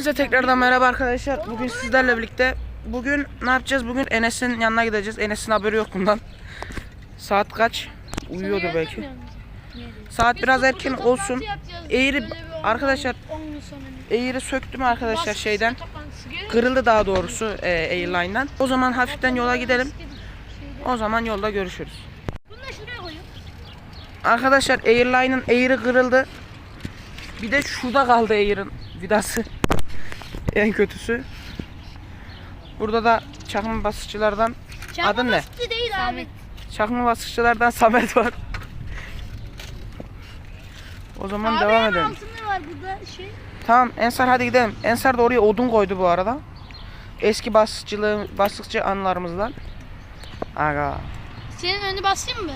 Hepinize tekrardan merhaba arkadaşlar. Bugün sizlerle birlikte bugün ne yapacağız? Bugün Enes'in yanına gideceğiz. Enes'in haberi yok bundan. Saat kaç? Uyuyordu belki. Saat biraz erken olsun. Eğri arkadaşlar eğri söktüm arkadaşlar şeyden. Kırıldı daha doğrusu e, Airline'dan. O zaman hafiften yola gidelim. O zaman yolda görüşürüz. Arkadaşlar Airline'ın eğri kırıldı. Bir de şurada kaldı Air'ın vidası. En kötüsü. Burada da çakma basışçılardan Adın ne? basit değil abi. çakma basışçılardan Samet var. O zaman Abi devam en edelim. altında var burada şey. Tamam Ensar hadi gidelim. Ensar da oraya odun koydu bu arada. Eski basışçılığı, basışçı anılarımızdan. Aga. Senin önünü basayım mı?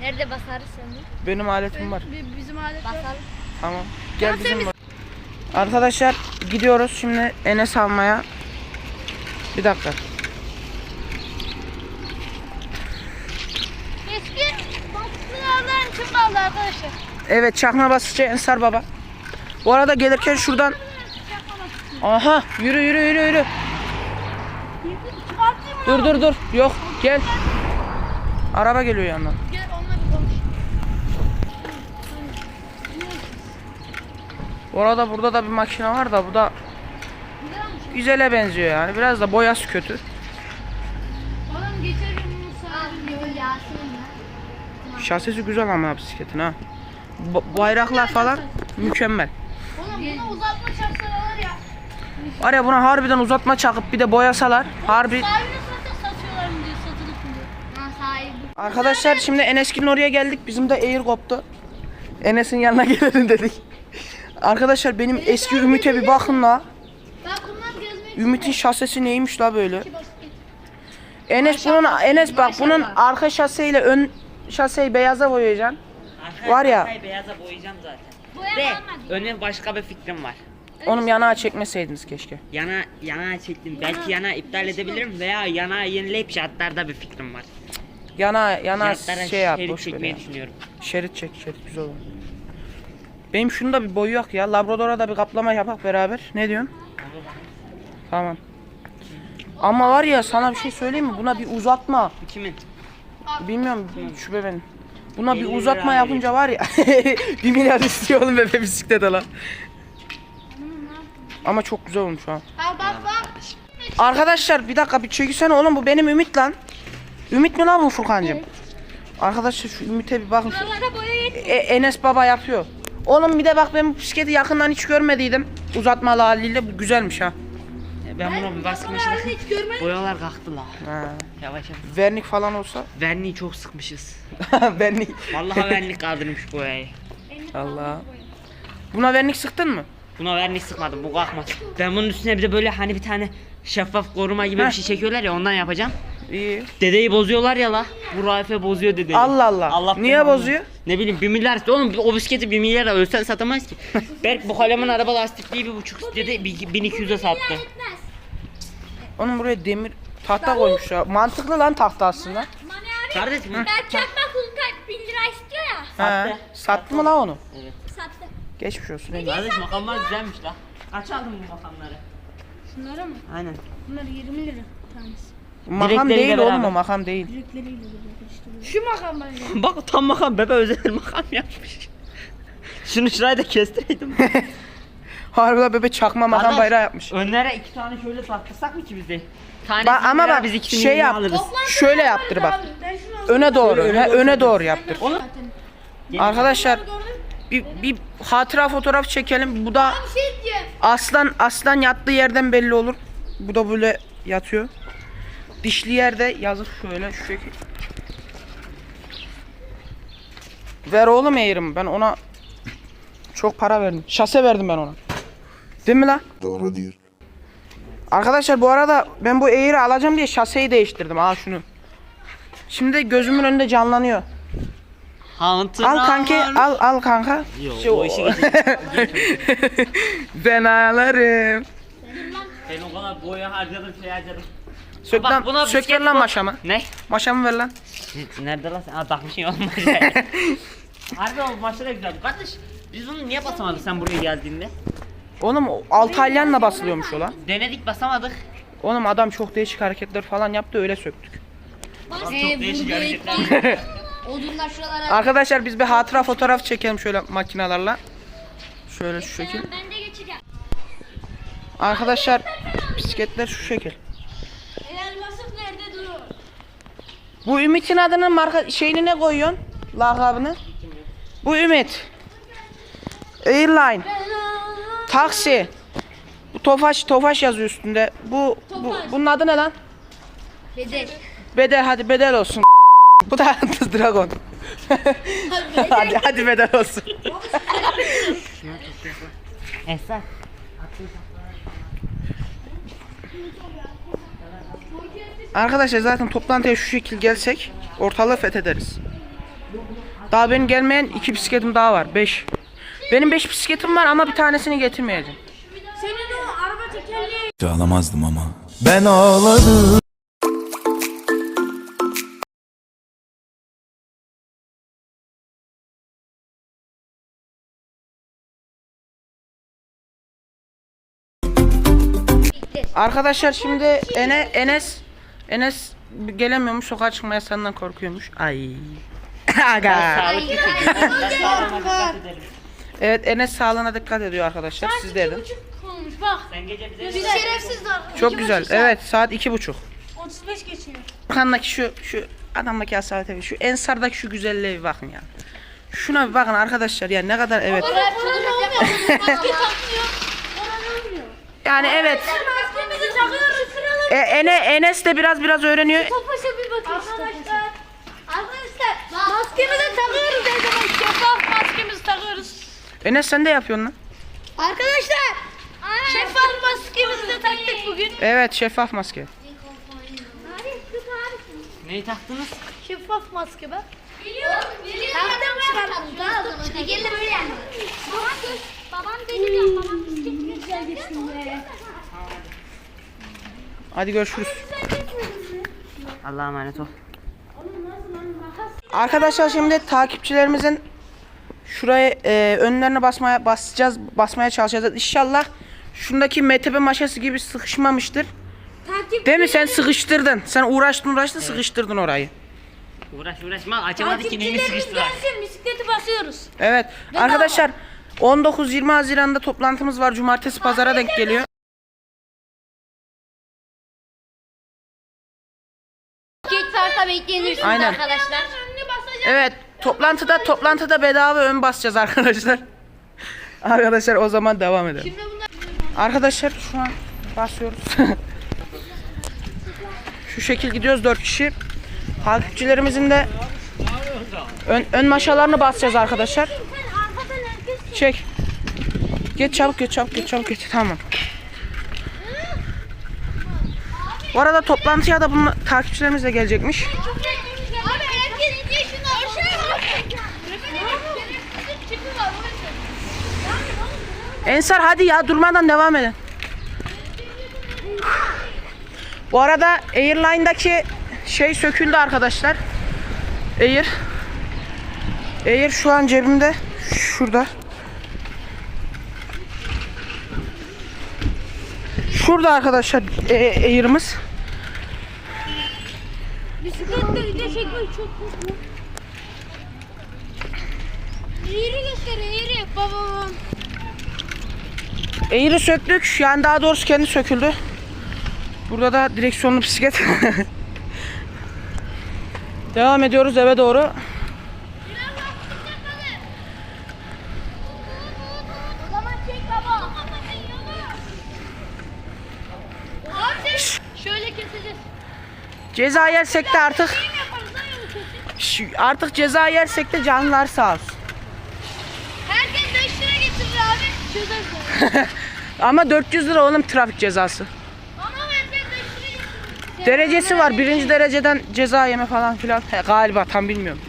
Nerede basarız seni? Benim aletim var. Bi- Bizim alet var. Basarız. Tamam. Gel bizim Arkadaşlar gidiyoruz şimdi Enes almaya. Bir dakika. Eski baskılardan kim kaldı arkadaşlar? Evet çakma basıcı Ensar baba. Bu arada gelirken şuradan Aha yürü yürü yürü yürü. Dur dur dur. Yok gel. Araba geliyor yandan. Bu arada burada da bir makine var da bu da güzele benziyor yani. Biraz da boyası kötü. Oğlum ya. Şasisi güzel ama bisikletin ha. Ba- bayraklar falan mükemmel. Oğlum bunu uzatma çarpsalar ya. Var ya buna harbiden uzatma çakıp bir de boyasalar harbi Sahibine satsa satıyorlar mı diyor satılık mı diyor. Ha sahibi. Arkadaşlar şimdi Enes'in oraya geldik. Bizim de air koptu. Enes'in yanına gelelim dedik. Arkadaşlar benim eski Ümit'e bir bakın la. Ümit'in şasisi neymiş la böyle? Enes bunun Enes bak bunun arka şaseyle ön şaseyi beyaza boyayacaksın. Var ya. Arkayı beyaza boyayacağım zaten. Boya De önüne başka bir fikrim var. Onun yanağı çekmeseydiniz keşke. Yana yana çektim. Belki yana iptal edebilirim veya yana yenileyip jantlarda bir fikrim var. Yana yana şey yap şerit boş ver çekmeyi ya. düşünüyorum. Şerit çek şerit güzel olur. Benim şunu da bir boyu yok ya. Labrador'a da bir kaplama yapak beraber. Ne diyorsun? Tamam. Ama var ya sana bir şey söyleyeyim mi? Buna bir uzatma. Kimin? Bilmiyorum şüphe benim. Buna bir 50 uzatma yapınca var ya 1 milyar istiyor oğlum bebe bisiklete lan. Ama çok güzel olmuş ha. Ha bak bak. Arkadaşlar bir dakika bir çekilsene oğlum bu benim Ümit lan. Ümit mi lan bu Furkancığım? Arkadaşlar şu Ümit'e bir bakın. E, Enes baba yapıyor. Oğlum bir de bak ben bu bisikleti yakından hiç görmediydim. Uzatmalı haliyle bu güzelmiş ha. E, Ben bunu bir görmedim. Boyalar kalktı la. ha. Yavaş yavaş. Vernik falan olsa. Verniği çok sıkmışız. vernik. Vallahi vernik kaldırmış boyayı. Allah. Buna vernik sıktın mı? Buna vernik sıkmadım bu kalkmaz. Ben bunun üstüne bir de böyle hani bir tane şeffaf koruma gibi Heh. bir şey çekiyorlar ya ondan yapacağım. İyi. Dedeyi bozuyorlar ya la. Bu Raife bozuyor dedeyi. Allah Allah. Niye belanı. bozuyor? Ne bileyim 1 milyar. Oğlum o bisikleti 1 milyara ölsen satamaz ki. Berk bu kalemin araba lastikliği bir buçuk istedi. bir- 1200'e sattı. Onun buraya demir tahta koymuş ya. Mantıklı lan tahta aslında. Kardeşim. Ben çakma kulka 1000 lira istiyor ya. He. Sattı mı lan onu? Sattı. Geçmiş olsun. Kardeş makamlar güzelmiş la. Kaç aldın bu makamları? Şunlara mı? Aynen. Bunlar 20 lira tanesi. Makam Direkleriyle değil oğlum beraber. o makam değil. İşte böyle. Şu makam bence. Bak tam makam bebe özel makam yapmış. Şunu şurayı da kestireydim. Harbiden bebe çakma makam Kardeş, bayrağı yapmış. Önlere iki tane şöyle taktırsak mı ki bize? Tanesi Bak ama bak biz ikisini şey yap. alırız. Şöyle yaptır bak. Ben şunu Öne doğru. öne he, doğru öne doğru yaptır. Onu Arkadaşlar bir, bir hatıra fotoğraf çekelim. Bu da Bir şey aslan aslan yattığı yerden belli olur. Bu da böyle yatıyor. Dişli yerde yazık şöyle şu şekil. Ver oğlum eğrim ben ona çok para verdim. Şase verdim ben ona. Değil mi lan? Doğru diyor. Arkadaşlar bu arada ben bu eğri alacağım diye şaseyi değiştirdim. Al şunu. Şimdi gözümün önünde canlanıyor. Hunter Al kanki al al kanka. Yo, Şu- o işi ben ağlarım. Ben o kadar boya harcadım şey harcadım. Sök Bak lan, buna sök ver bisiklet lan bu- maşamı. Ne? Maşamı ver lan. Nerede lan sen? Aa takmışsın ya oğlum. Harbi o maçta da güzel. Kardeş biz bunu niye basamadık sen buraya geldiğinde? Oğlum o Altalyan'la basılıyormuş o lan. Denedik basamadık. Oğlum adam çok değişik hareketler falan yaptı öyle söktük. Çok değişik hareketler. Odunlar şuralara. Arkadaşlar biz bir hatıra fotoğraf çekelim şöyle makinalarla. Şöyle şu şekil. Ben de geçeceğim. Arkadaşlar bisikletler şu şekil. Bu Ümit'in adının marka şeyini ne koyuyorsun? Lakabını. Bu Ümit. Airline. Taksi. Bu Tofaş, Tofaş yazıyor üstünde. Bu, bu bunun adı ne lan? Bedel. Bedel hadi bedel olsun. Bu da Dragon. hadi hadi bedel olsun. Esra. Arkadaşlar zaten toplantıya şu şekil gelsek ortalığı fethederiz. Daha benim gelmeyen iki bisikletim daha var. Beş. Benim beş bisikletim var ama bir tanesini getirmeyeceğim. Senin o araba tekerleği Ağlamazdım ama ben ağladım. Arkadaşlar şimdi Ene, Enes Enes gelemiyormuş sokağa çıkma yasağından korkuyormuş. Ay. Aga. Sağlıklı çocuk. Ben sağlığıma dikkat ederim. Evet Enes sağlığına dikkat ediyor arkadaşlar. Siz de edin. olmuş bak. Sen gece bize Bir şerefsiz var. Çok güzel. Evet saat iki buçuk. 35 geçiyor. Arkandaki şu şu adamdaki asalete bir şu Ensar'daki şu güzelliğe bir bakın ya. Şuna bir bakın arkadaşlar ya ne kadar evet. Maske takmıyor. Yani evet. Maskemizi takıyoruz. Sıralı. E, Ene, Enes de biraz biraz öğreniyor. Topaşa bir bakın. Arkadaşlar. Arkadaşlar. Maskemizi takıyoruz her zaman. Şeffaf maskemizi takıyoruz. Enes sen de yapıyorsun lan. Arkadaşlar. Şeffaf maskemizi de taktık bugün. Evet şeffaf maske. Neyi taktınız? Şeffaf maske bak. Taktım çıkarttım. Daha o zaman. Yani. Babam, babam dedi ya. Babam bisiklet Hadi görüşürüz. Allah'a emanet ol. Arkadaşlar şimdi takipçilerimizin şuraya e, önlerine basmaya basacağız, basmaya çalışacağız. İnşallah şundaki MTB maşası gibi sıkışmamıştır. Takip Değil mi? Sen sıkıştırdın. Sen uğraştın uğraştın sıkıştırdın orayı. Uğraş uğraşma açamadı ki Takipçilerimiz sıkıştılar. gelsin bisikleti basıyoruz. Evet. Arkadaşlar 19-20 Haziran'da toplantımız var. Cumartesi pazara denk geliyor. Aynen. arkadaşlar. Evet. Toplantıda toplantıda bedava ön basacağız arkadaşlar. Arkadaşlar o zaman devam edelim. Arkadaşlar şu an basıyoruz. şu şekil gidiyoruz 4 kişi. Takipçilerimizin de ön, ön maşalarını basacağız arkadaşlar. Çek. Geç çabuk geç çabuk geç çabuk geç. Tamam. Bu arada toplantıya da bunun takipçilerimiz de gelecekmiş. Abi herkes ince şunu aşağı Çıkı var Ensar hadi ya durmadan devam edin. Bu arada Airline'daki şey söküldü arkadaşlar. Air. Air şu an cebimde. Şurada. Şurada arkadaşlar e, Air'ımız. Bisikletle video çekmek çok mutlu. Eğri göster eğri babam. Air'i söktük. Yani daha doğrusu kendi söküldü. Burada da direksiyonlu bisiklet. Devam ediyoruz eve doğru. Ceza yersek de artık artık ceza yersek de canlar sağ olsun. Ama 400 lira oğlum trafik cezası. Ama herkes 5 lira getirir. Derecesi var. Birinci dereceden ceza yeme falan filan. He, galiba tam bilmiyorum.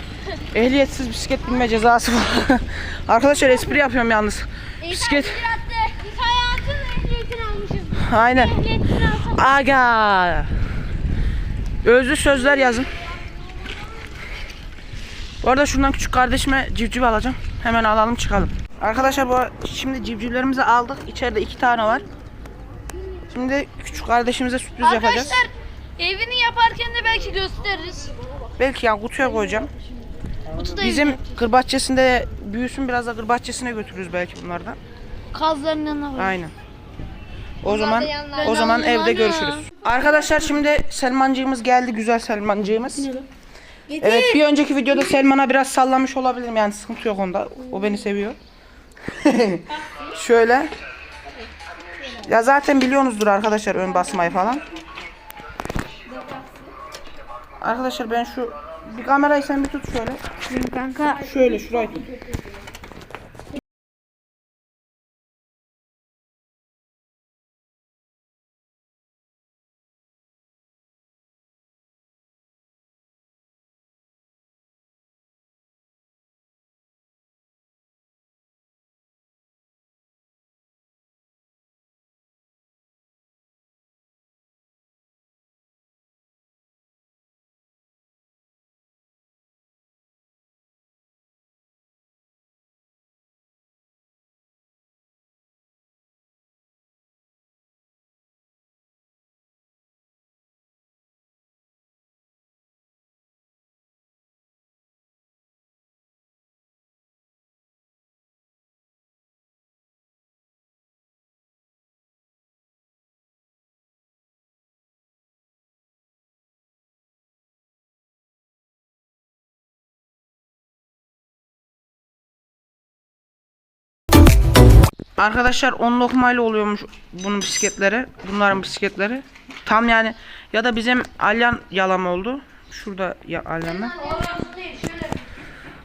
Ehliyetsiz bisiklet binme cezası var. Arkadaşlar espri yapıyorum yalnız. Bisiklet. Aynen. Aga. Özlü sözler yazın. Bu arada şundan küçük kardeşime civciv alacağım. Hemen alalım çıkalım. Arkadaşlar bu şimdi civcivlerimizi aldık. İçeride iki tane var. Şimdi küçük kardeşimize sürpriz yapacağız. Arkadaşlar evini yaparken de belki gösteririz. Belki ya kutuya koyacağım. Kutuda Bizim bahçesinde büyüsün biraz da kır bahçesine götürürüz belki bunlardan. kazların yanına koy. Aynen. O zaman o zaman evde görüşürüz. Arkadaşlar şimdi Selmancığımız geldi güzel Selmancığımız. Evet bir önceki videoda Selman'a biraz sallamış olabilirim yani sıkıntı yok onda. O beni seviyor. Şöyle. Ya zaten biliyorsunuzdur arkadaşlar ön basmayı falan. Arkadaşlar ben şu bir kamerayı sen bir tut şöyle. Kanka Şöyle şurayı tut. Arkadaşlar 10 lokmayla oluyormuş bunun bisikletleri. Bunların bisikletleri. Tam yani ya da bizim alyan yalam oldu. Şurada ya alyanlar.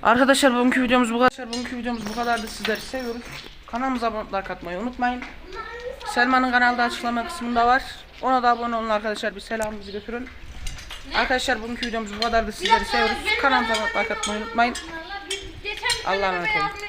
Arkadaşlar bugünkü videomuz bu kadar. Bugünkü videomuz bu kadardı. Sizleri seviyoruz. Kanalımıza abone like atmayı unutmayın. Selman'ın kanalı da açıklama kısmında var. Ona da abone olun arkadaşlar. Bir selamımızı götürün. Arkadaşlar bugünkü videomuz bu kadardı. Sizleri seviyoruz. Kanalımıza like atmayı unutmayın. Allah'a emanet olun.